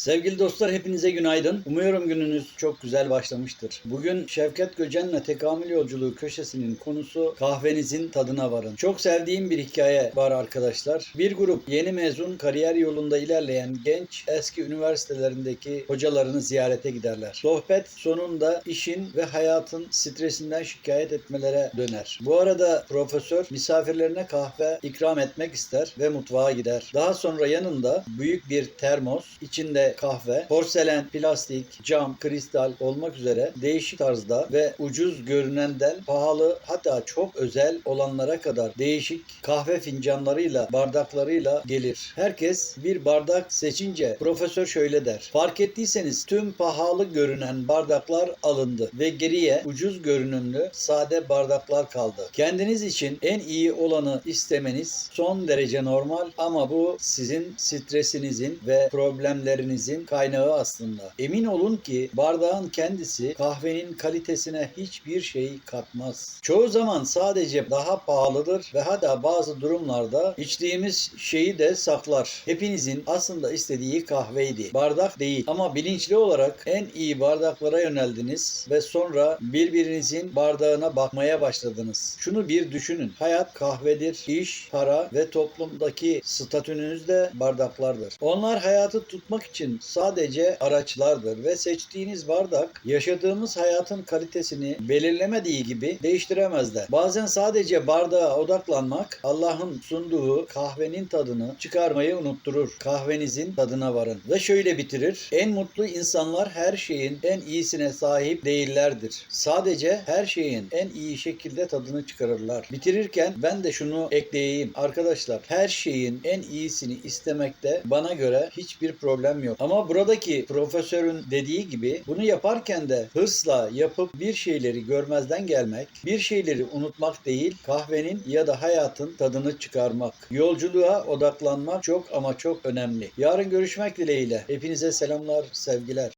Sevgili dostlar hepinize günaydın. Umuyorum gününüz çok güzel başlamıştır. Bugün Şevket Göcen'le Tekamül Yolculuğu köşesinin konusu kahvenizin tadına varın. Çok sevdiğim bir hikaye var arkadaşlar. Bir grup yeni mezun kariyer yolunda ilerleyen genç eski üniversitelerindeki hocalarını ziyarete giderler. Sohbet sonunda işin ve hayatın stresinden şikayet etmelere döner. Bu arada profesör misafirlerine kahve ikram etmek ister ve mutfağa gider. Daha sonra yanında büyük bir termos, içinde kahve, porselen, plastik, cam, kristal olmak üzere değişik tarzda ve ucuz görünenden pahalı hatta çok özel olanlara kadar değişik kahve fincanlarıyla, bardaklarıyla gelir. Herkes bir bardak seçince profesör şöyle der. Fark ettiyseniz tüm pahalı görünen bardaklar alındı ve geriye ucuz görünümlü sade bardaklar kaldı. Kendiniz için en iyi olanı istemeniz son derece normal ama bu sizin stresinizin ve problemlerinizin kaynağı aslında. Emin olun ki bardağın kendisi kahvenin kalitesine hiçbir şey katmaz. Çoğu zaman sadece daha pahalıdır ve hatta bazı durumlarda içtiğimiz şeyi de saklar. Hepinizin aslında istediği kahveydi. Bardak değil ama bilinçli olarak en iyi bardaklara yöneldiniz ve sonra birbirinizin bardağına bakmaya başladınız. Şunu bir düşünün. Hayat kahvedir, iş, para ve toplumdaki statünüz de bardaklardır. Onlar hayatı tutmak için sadece araçlardır ve seçtiğiniz bardak yaşadığımız hayatın kalitesini belirlemediği gibi değiştiremezler. Bazen sadece bardağa odaklanmak Allah'ın sunduğu kahvenin tadını çıkarmayı unutturur. Kahvenizin tadına varın. Ve şöyle bitirir. En mutlu insanlar her şeyin en iyisine sahip değillerdir. Sadece her şeyin en iyi şekilde tadını çıkarırlar. Bitirirken ben de şunu ekleyeyim. Arkadaşlar her şeyin en iyisini istemekte bana göre hiçbir problem yok. Ama buradaki profesörün dediği gibi bunu yaparken de hırsla yapıp bir şeyleri görmezden gelmek, bir şeyleri unutmak değil, kahvenin ya da hayatın tadını çıkarmak. Yolculuğa odaklanmak çok ama çok önemli. Yarın görüşmek dileğiyle. Hepinize selamlar, sevgiler.